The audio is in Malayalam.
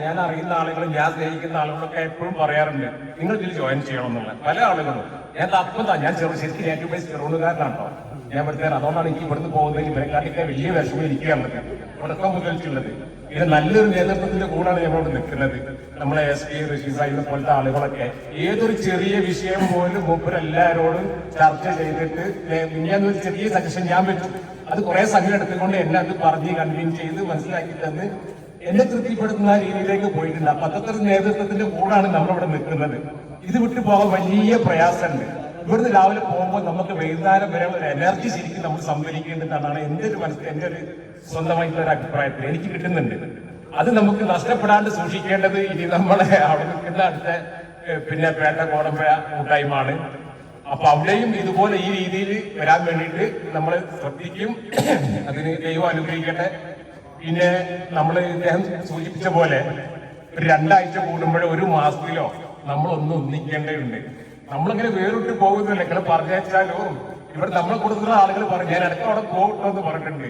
ഞാൻ അറിയുന്ന ആളുകളും ഞാൻ സ്നേഹിക്കുന്ന ആളുകളൊക്കെ എപ്പോഴും പറയാറുണ്ട് നിങ്ങൾ ഇതിൽ ജോയിൻ ചെയ്യണം എന്നുള്ള പല ആളുകളും ഞാൻ തപ്പം താ ഞാൻ ചെറു ശരിക്കും ഏറ്റവും ബേസ് ചെറുകാരനാണോ ഞാൻ ഇവിടുത്തെ അതുകൊണ്ടാണ് എനിക്ക് ഇവിടുന്ന് പോകുന്നത് ഇവരെക്കാട്ടിയൊക്കെ വലിയ വിഷമം ഇരിക്കുകയാണ് തുടക്കം മുതൽക്കുള്ളത് ഇത് നല്ലൊരു നേതൃത്വത്തിന്റെ കൂടാണ് ഞങ്ങളോട് നിൽക്കുന്നത്. നമ്മളെ എസ് പി ഋഷി പോലത്തെ ആളുകളൊക്കെ ഏതൊരു ചെറിയ വിഷയം പോലും മൂപ്പരെല്ലാരോടും ചർച്ച ചെയ്തിട്ട് ഞാൻ ഒരു ചെറിയ സജഷൻ ഞാൻ വെച്ചു. അത് കുറെ സമയം എടുത്തുകൊണ്ട് എന്നെ അത് പറഞ്ഞ് കൺവീൻ ചെയ്ത് മനസ്സിലാക്കി തന്ന് എന്നെ തൃപ്തിപ്പെടുത്തുന്ന രീതിയിലേക്ക് പോയിട്ടില്ല പത്രത്തിൽ നേതൃത്വത്തിന്റെ കൂടാണ് നമ്മളിവിടെ നിൽക്കുന്നത്. ഇത് വിട്ടു പോകാൻ വലിയ പ്രയാസമുണ്ട്. ഇവിടുന്ന് രാവിലെ പോകുമ്പോൾ നമുക്ക് വൈകുന്നേരം വരെ ഒരു എനർജി ശരിക്കും നമ്മൾ സംഭരിക്കേണ്ടതാണ് എന്റെ ഒരു മനസ്സിൽ എന്റെ ഒരു സ്വന്തമായിട്ടുള്ള ഒരു അഭിപ്രായത്തിൽ എനിക്ക് കിട്ടുന്നുണ്ട്. അത് നമുക്ക് നഷ്ടപ്പെടാണ്ട് സൂക്ഷിക്കേണ്ടത് ഇനി നമ്മളെ അവിടെ നിൽക്കുന്ന അടുത്ത പിന്നെ പേട്ട കോടമ്പഴ കൂട്ടായ്മയാണ്. അപ്പൊ അവിടെയും ഇതുപോലെ ഈ രീതിയിൽ വരാൻ വേണ്ടിയിട്ട് നമ്മൾ ശ്രദ്ധിക്കും. അതിന് ദൈവം അനുഗ്രഹിക്കട്ടെ. പിന്നെ നമ്മൾ ഇദ്ദേഹം സൂചിപ്പിച്ച പോലെ ഒരു രണ്ടാഴ്ച കൂടുമ്പോഴോ ഒരു മാസത്തിലോ നമ്മൾ ഒന്ന് ഒന്നിക്കേണ്ടതുണ്ട്. നമ്മളിങ്ങനെ വേറിട്ട് പോകുന്നില്ല ഇങ്ങനെ പറഞ്ഞാലോ ഇവിടെ നമ്മളെ കൊടുക്കുന്ന ആളുകൾ പറഞ്ഞു ഞാൻ ഇടയ്ക്ക് അവിടെ പോകട്ടോ എന്ന് പറഞ്ഞിട്ടുണ്ട്.